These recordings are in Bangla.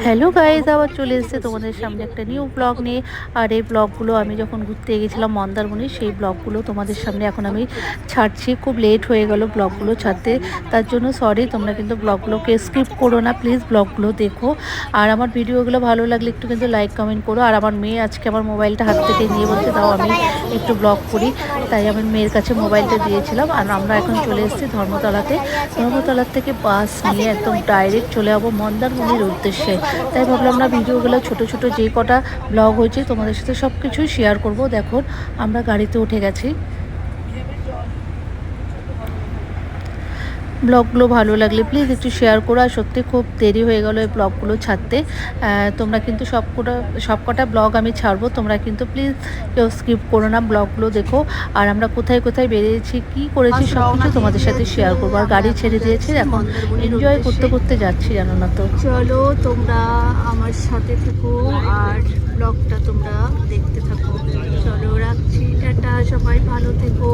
হ্যালো গাইজ আবার চলে এসেছে তোমাদের সামনে একটা নিউ ব্লগ নিয়ে। আর এই ব্লগগুলো আমি যখন ঘুরতে গেছিলাম মন্দারমণি, সেই ব্লগগুলো তোমাদের সামনে এখন আমি ছাড়ছি। খুব লেট হয়ে গেল ব্লগগুলো ছাড়তে। তার জন্য সরি তোমরা কিন্তু ব্লগগুলোকে স্কিপ করো না প্লিজ ব্লগগুলো দেখো। আর আমার ভিডিওগুলো ভালো লাগলে একটু কিন্তু লাইক কমেন্ট করো। আর আমার মেয়ে আজকে আমার মোবাইলটা হাত থেকে নিয়ে বলছে তাও আমি একটু ব্লগ করি। তাই আমি মেয়ের কাছে মোবাইলটা দিয়েছিলাম। আর আমরা এখন চলে এসেছি ধর্মতলাতে। ধর্মতলার থেকে বাস নিয়ে একদম ডাইরেক্ট চলে যাব মন্দারমণির উদ্দেশ্যে। তাই ভাবলাম না ভিডিওগুলো ছোট ছোট যে কটা ব্লগ হয়েছে তোমাদের সাথে সব কিছুই শেয়ার করব। দেখো আমরা গাড়িতে উঠে গেছি। ব্লগগুলো ভালো লাগলে প্লিজ একটু শেয়ার করো। আর সত্যি খুব দেরি হয়ে গেলো এই ব্লগগুলো ছাড়তে। তোমরা কিন্তু সব কটা সব কটা ব্লগ আমি ছাড়বো। তোমরা কিন্তু প্লিজ কেউ স্কিপ করো না ব্লগগুলো দেখো। আর আমরা কোথায় কোথায় বেরিয়েছি কি করেছি সব কিছু তোমাদের সাথে শেয়ার করব। আর গাড়ি ছেড়ে দিয়েছি এখন এনজয় করতে করতে যাচ্ছি জানো না তো। চলো তোমরা আমার সাথে থেকো আর ব্লগটা তোমরা দেখতে থাকো। চলো রাখছি। টাটা সবাই ভালো থেকো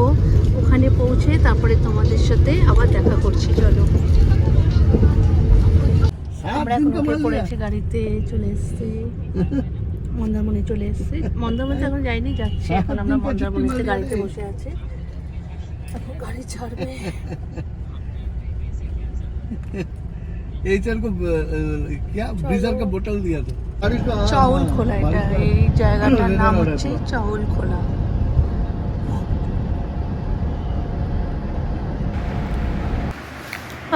ওখানে পৌঁছে তারপরে তোমাদের সাথে আবার দেখা করছি চলো আমরা এখন উঠে পড়েছি গাড়িতে চলে এসেছি মন্দারমণি চলে এসেছি মন্দারমণিতে এখন যাইনি যাচ্ছি এখন আমরা মন্দারমণিতে গাড়িতে বসে আছি এখন গাড়ি ছাড়বে एचआर को अ, अ, क्या ब्रीजर का बोतल दिया था চাউল খোলা এটা এই জায়গাটার নাম হচ্ছে চাউল খোলা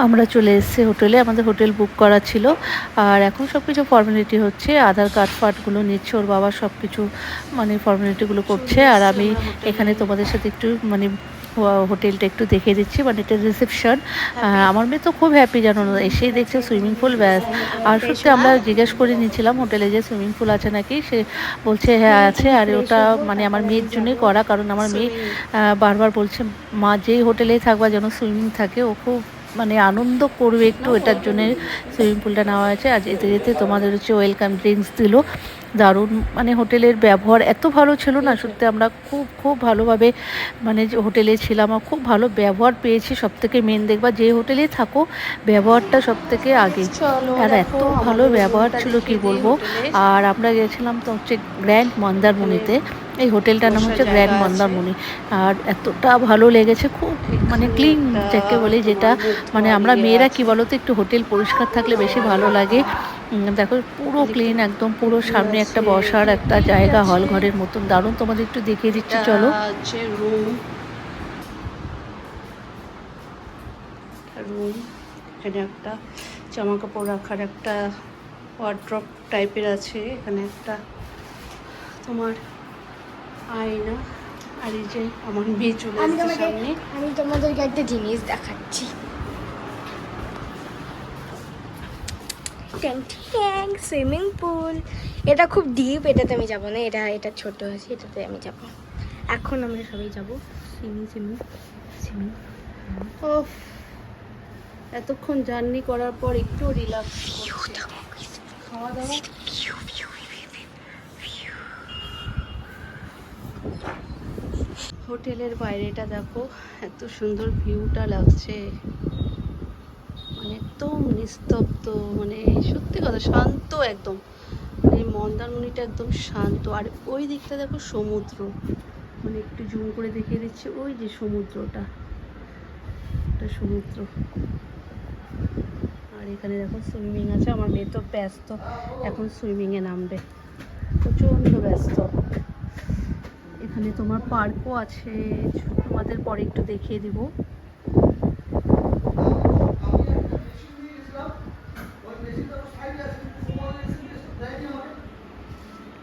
আমরা চলে এসেছি হোটেলে, আমাদের হোটেল বুক করা ছিল। আর এখন সব কিছু ফর্মালিটি হচ্ছে, আধার কার্ড ফার্ডগুলো নিচ্ছে, ওর বাবা সব কিছু মানে ফর্মালিটিগুলো করছে। আর আমি এখানে তোমাদের সাথে একটু মানে হোটেলটা একটু দেখে দিচ্ছি মানে এটা রিসেপশন আমার মেয়ে তো খুব হ্যাপি জানো না এসেই দেখছে সুইমিং পুল ব্যাস। আর সত্যি আমরা জিজ্ঞেস করে নিয়েছিলাম হোটেলে যে সুইমিং পুল আছে নাকি? সে বলছে হ্যাঁ আছে। আর ওটা মানে আমার মেয়ের জন্যই করা, কারণ আমার মেয়ে বারবার বলছে, মা যেই হোটেলেই থাকবা যেন সুইমিং থাকে, ও খুব মানে আনন্দ করবে একটু এটার জন্য সুইমিং পুলটা নেওয়া হয়েছে। আর যেতে যেতে তোমাদের হচ্ছে ওয়েলকাম ড্রিঙ্কস দিল। দারুণ মানে হোটেলের ব্যবহার এত ভালো ছিল না সত্যি আমরা খুব খুব ভালোভাবে মানে যে হোটেলে ছিলাম আর খুব ভালো ব্যবহার পেয়েছি। সব থেকে মেন দেখবা যে হোটেলে থাকো ব্যবহারটা সব থেকে আগে আর এত ভালো ব্যবহার ছিল কি বলব? আর আমরা গেছিলাম তো হচ্ছে গ্র্যান্ড মন্দারমণিতে এই হোটেলটার নাম হচ্ছে গ্র্যান্ড মন্দারমণি আর এতটা ভালো লেগেছে খুব মানে ক্লিন যাকে বলে যেটা মানে আমরা মেয়েরা কি বলো তো একটু হোটেল পরিষ্কার থাকলে বেশি ভালো লাগে। দেখো পুরো ক্লিন একদম পুরো সামনে একটা বসার একটা জায়গা হল ঘরের মতন। দারুণ তোমাদের একটু দেখিয়ে দিচ্ছি চলো। রুম রুম এখানে একটা জামা কাপড় রাখার একটা ওয়ার্ড্রপ টাইপের আছে এখানে একটা তোমার আয়না আর এই যে আমার মেয়ে চলে আমি তোমাকে আমি তোমাদেরকে একটা জিনিস দেখাচ্ছি। ট্যাং ট্যাং সুইমিং পুল এটা খুব ডিপ এটাতে আমি যাব না এটা এটা ছোট আছে এটাতে আমি যাব। এখন আমরা সবাই যাব সুইমিং সুইমিং সুইমিং ও এতক্ষণ জার্নি করার পর একটু রিল্যাক্স খাওয়া দাওয়া হোটেলের বাইরেটা দেখো, এত সুন্দর ভিউটা লাগছে। মানে একদম নিস্তব্ধ মানে সত্যি কথা শান্ত একদম। মানে মন্দারমণিটা একদম শান্ত। আর ওই দিকটা দেখো সমুদ্র। মানে একটু জুম করে দেখিয়ে দিচ্ছি, ওই যে সমুদ্রটা। একটা সমুদ্র। আর এখানে দেখো সুইমিং আছে, আমার মেয়ে তো ব্যস্ত, এখন সুইমিংয়ে নামবে। প্রচণ্ড ব্যস্ত। এখানে তোমার পার্কও আছে তোমাদের পরে একটু দেখিয়ে দিব।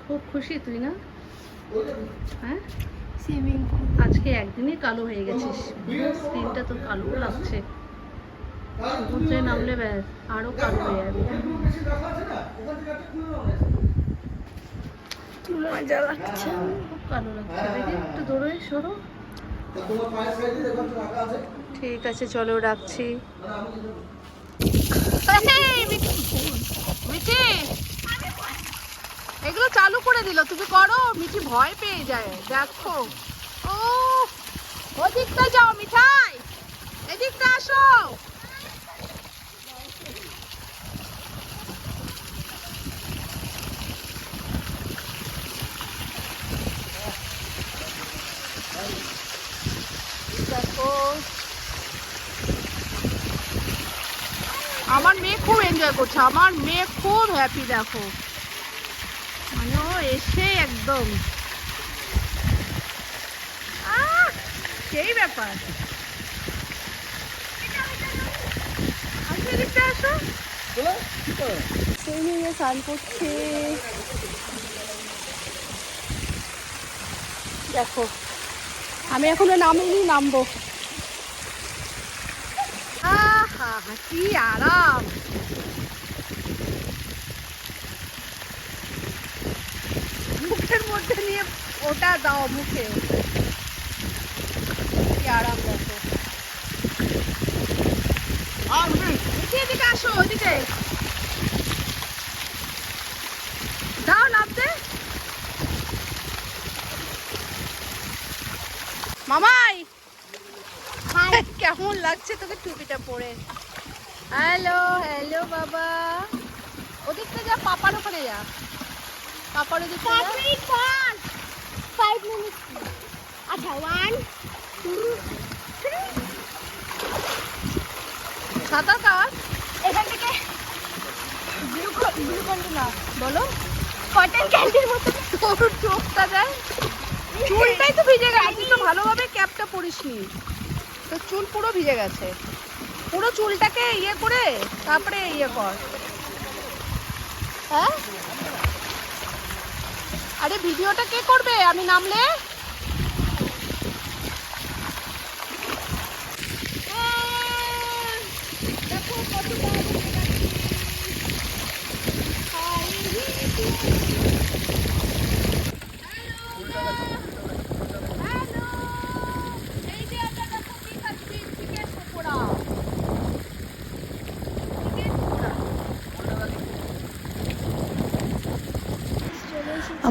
খুব খুশি তুই না? হ্যাঁ? আজকে একদিনই কালো হয়ে গেছিস। স্ক্রিনটা তো কালো লাগছে। সমুদ্রে নামলে ব্যাস আরও কালো হয়ে যাবে। মজা লাগছে। কালো লাগছে। দেখি একটু দৌড়ে সরো ঠিক আছে চলো রাখছি। মিঠি এগুলো চালু করে দিল তুমি করো মিঠি ভয় পেয়ে যায় দেখো। ও ওদিকটা যাও মিঠাই এদিকটা আসো আমার মেয়ে খুব এনজয় করছে। আমার মেয়ে খুব হ্যাপি দেখো। মানে এসে একদম। সেই ব্যাপার। স্নান করছে দেখো, আমি এখনও নামিনি, নামবো। কি আরাম। মুখের মধ্যে নিয়ে ওটা দাও মুখে। কি আরাম দেখো। এদিকে আসো দাও নামতে। মামাই। কেমন লাগছে তোকে টুপিটা পরে। হ্যালো হ্যালো বাবা। ওদিকটা যা পাপার ওখানে যা। পাপার পর। ফাইভ মিনিট আচ্ছা ওয়ান টু থ্রি সাঁতার কাট এখান থেকে ব্লু ব্লু। কটন ক্যান্ডির মতো। তোর চোখটা যায় চুলটাই তো ভিজে গেছে। তুই তো ভালোভাবে ক্যাপটা পরিসনি। তোর চুল পুরো ভিজে গেছে। পুরো চুলটাকে ইয়ে করে তারপরে ইয়ে কর। হ্যাঁ? আরে ভিডিওটা কে করবে? আমি নামলে দেখো কত এই যে এটা দেখো কি খাচ্ছি চিকেন পকোড়া চিকেন পকোড়া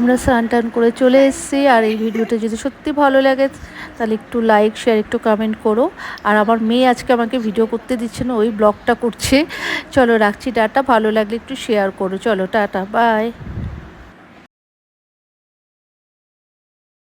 আমরা স্নান টান করে চলে এসেছি। আর এই ভিডিওটা যদি সত্যি ভালো লাগে, তাহলে একটু লাইক শেয়ার একটু কমেন্ট করো। আর আমার মেয়ে আজকে আমাকে ভিডিও করতে দিচ্ছে না, ওই ব্লগটা করছে। চলো রাখছি ডাটা ভালো লাগলে একটু শেয়ার করো। চলো, টাটা বাই